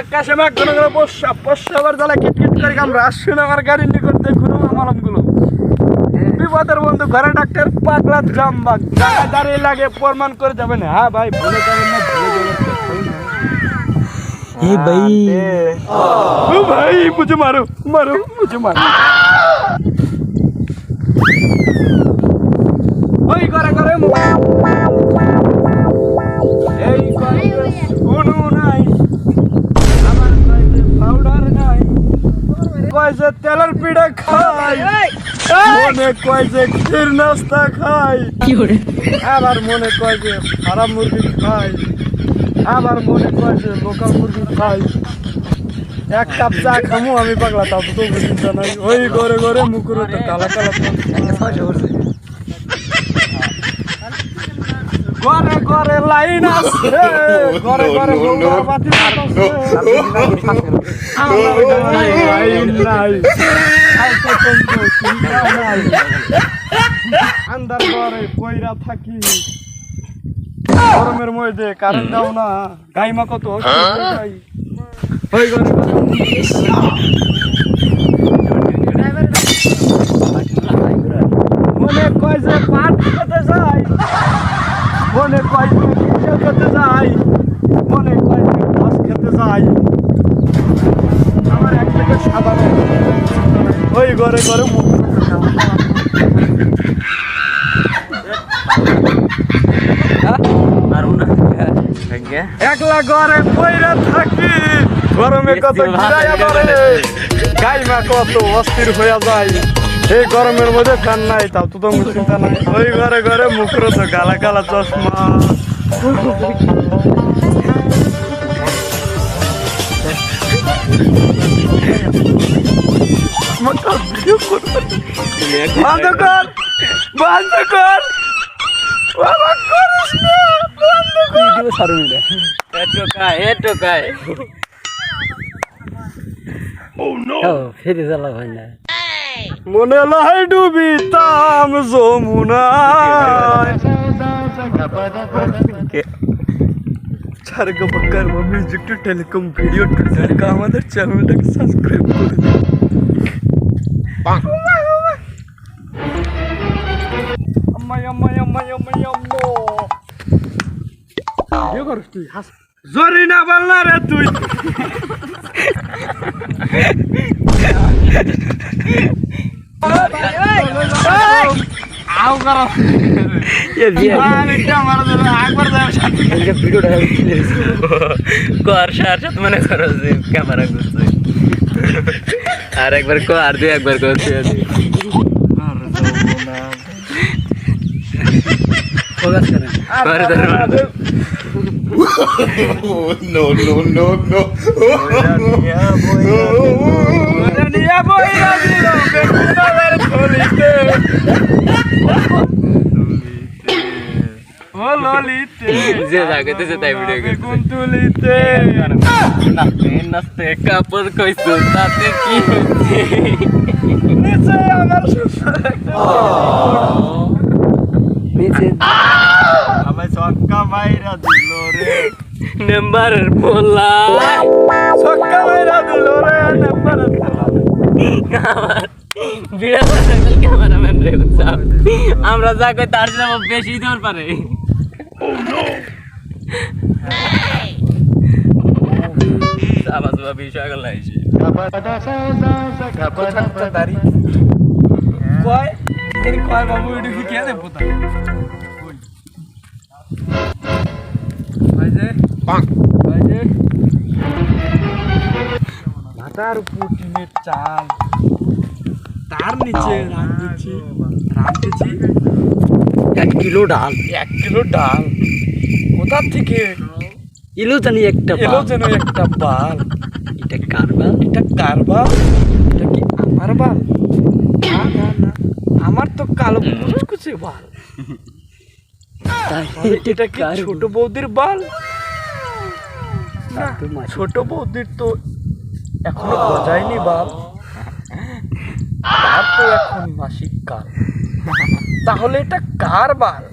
আকাশে মেঘ ঘন ঘন বর্ষা বর্ষা আবার জ্বালা কিটকিট করে আমরা আসছে না আমার গাড়ির নিকট দেখুন আমালম গুলো বিপদের বন্ধু ঘরে ডাক্তার পাগলা ড্রাম বাগ জায়গায় দাঁড়িয়ে লাগে প্রমাণ করে যাবে না হ্যাঁ ভাই ভুলে যাবেন না ভুলে যাবেন না, ভুলে যাবেন না। ए भाई ओ भाई मुझे मारो मारो मुझे मारो ওই করে করে এই কয়সে তেলের পিঠে খাই। মনে কয়সে ক্ষীর নাস্তা খাই। আবার মনে কয় যে ফার্ম মুরগি খাই। আবার মনে কয় যে লোকাল মুরগি খাই। এক কাপ চা খামু আমি পাগলা তাও তো বুঝি নাই। ওই ঘরে ঘরে মুকুরে তো কালা কালা ঘরে ঘরে লাইন আছে ঘরে ঘরে বউরা বাতি জ্বালাচ্ছে। আমার ঘরে লাইন নাই আন্দার ঘরে কইরা থাকি। গরমের মধ্যে কারেন্ট দাও না। গাইমা কত যাই ওই ঘরে ঘরে মনে কয় যে পাট খেতে যাই কয় যে কিসে খেতে যাই মনে কয় যে ঘাস খেতে যাই। আমার এক সাদা ওই ঘরে ঘরে মুখ একলা ঘরে পয়রা থাকি গরমে কত গাইমা কত অস্থির হইয়া যায়। এই গরমের মধ্যে ফ্যান নাই তাও তো তোমার চিন্তা নাই। ওই ঘরে ঘরে মুখরো তো গালা গালা চশমা। বন্ধ কর বন্ধ কর। বাবা করিস না বন্ধ কর। ফেরি চালা ভাই না। মনে লাই ডুবিতাম যমুনায় চার গপকার music to telecom video two আমাদের চ্যানেলটাকে সাবস্ক্রাইব করে দিন আম্মাই আম্মাই আম্মাই আম্মাই আম্মো ভিডিও করিস তুই হাস জরি না বল না রে তুই মনে করো ক্যামেরা করছে আর একবার কো আর দুই একবার করছে no, no, no, no. বইরা দিল বেকুনাদের থলিতে ও ললিতে। যে জায়গাতে তাই ভিডিও করছে বেগুন তুলিতে নাচতে নাচতে কাপড় কইছো তাতে কি হচ্ছে নিচে আমার শ্বশুর একটা আমায় ছক্কা মাইরা দিল রে। মাইরা দিল নাম্বারে ক্যামেরাম্যান রে। আমরা যা কই তার জন্য বেশি দূর পারে। আবার সব বিষয় গেল আইছে কয়? এর কয় বাবু এটু কি কে দেবো তা মাথার উপর টিনের চাল। তার নিচে রাঁধতেছি রাঁধতেছি এক কিলো ডাল। এক কিলো ডাল। কোথার থেকে? এলো জানি একটা এলো জানি একটা বাল। এটা কারবার এটা কারবার এটা কি আমার বাল? না না না। আমার তো কালো কুচকুচে বাল। এটা কি ছোট বৌদির বাল? ছোট বৌদির তো এখনও গজায়নি বাপ। তার তো এখন মাসিক কাল। তাহলে এটা কার বাল?